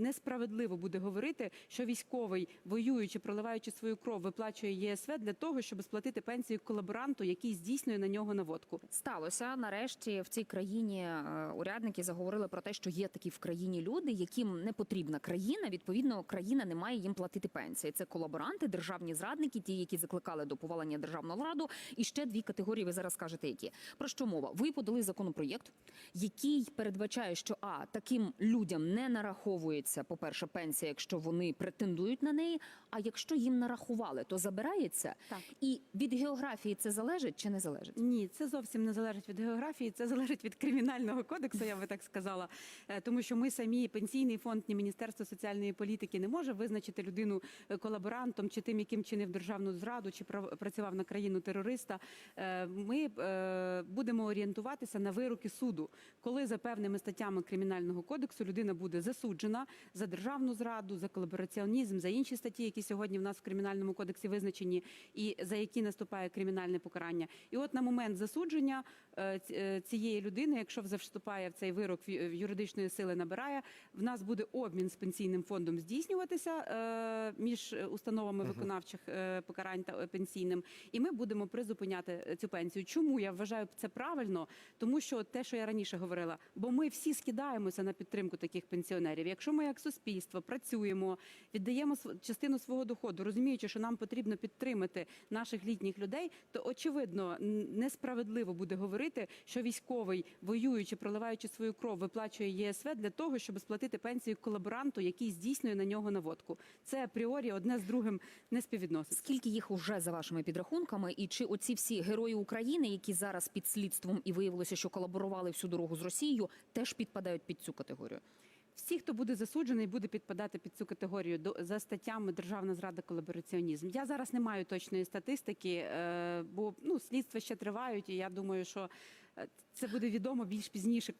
несправедливо буде говорити, що військовий, воюючи, проливаючи свою кров, виплачує ЄСВ для того, щоб сплатити пенсію колаборанту, який здійснює на нього наводку. Сталося нарешті в цій країні е, урядники заговорили про те, що є такі в країні люди, яким не потрібна країна. Відповідно, країна не має їм платити пенсії. Це колаборанти, державні зрадники, ті, які закликали до повалення державного ладу. І ще дві категорії. Ви зараз скажете, які про що мова? Ви подали законопроєкт, який передбачає, що а таким людям не нараховується, по перше, пенсія, якщо вони претендують на неї. А якщо їм нарахували, то забирається. Так. І від географії це залежить чи не залежить? Ні, це зовсім не залежить від географії, це залежить від кримінального кодексу, я би так сказала. Е, Тому що ми самі пенсійний фонд, ні Міністерство соціальної політики не може визначити людину е, колаборантом чи тим, яким чинив державну зраду, чи працював на країну терориста. Е, Ми будемо орієнтуватися на вироки суду, коли за певними статтями кримінального кодексу людина буде засуджена за державну зраду, за колабораціонізм, за інші статті, які сьогодні в нас в кримінальному кодексі визначені, і за які наступає кримінальне покарання. І от на момент засудження е, е, цієї людини, якщо вже вступає в цей вирок юридичної сили, набирає, в нас буде обмін з пенсійним фондом здійснюватися е, між установами виконавчих покарань та пенсійним, і ми будемо призупиняти цю пенсію. Чому я вважаю це правильно? Тому що те, що я раніше говорила, бо ми всі скидаємося на підтримку таких пенсіонерів. Якщо ми як суспільство працюємо, віддаємо частину свого доходу, розуміючи, що нам потрібно підтримати наших літніх людей, то очевидно несправедливо буде говорити, що військовий, воюючи, проливаючи свою кров, виплачує ЄСВ для того, щоб сплатити пенсію колаборанту, який здійснює на нього наводку. Це апріорі одне з другим не співвідноситься. Скільки їх уже за вашими підрахунками, і чи оці всі герої України, які зараз під слідством і виявилося, що колаборували всю дорогу з Росією, теж підпадають під цю категорію? Всі, хто буде засуджений, буде підпадати під цю категорію до за статтями державна зрада колабораціонізм. Я зараз не маю точної статистики, е, бо ну слідства ще тривають, і я думаю, що е, це буде відомо більш пізніше,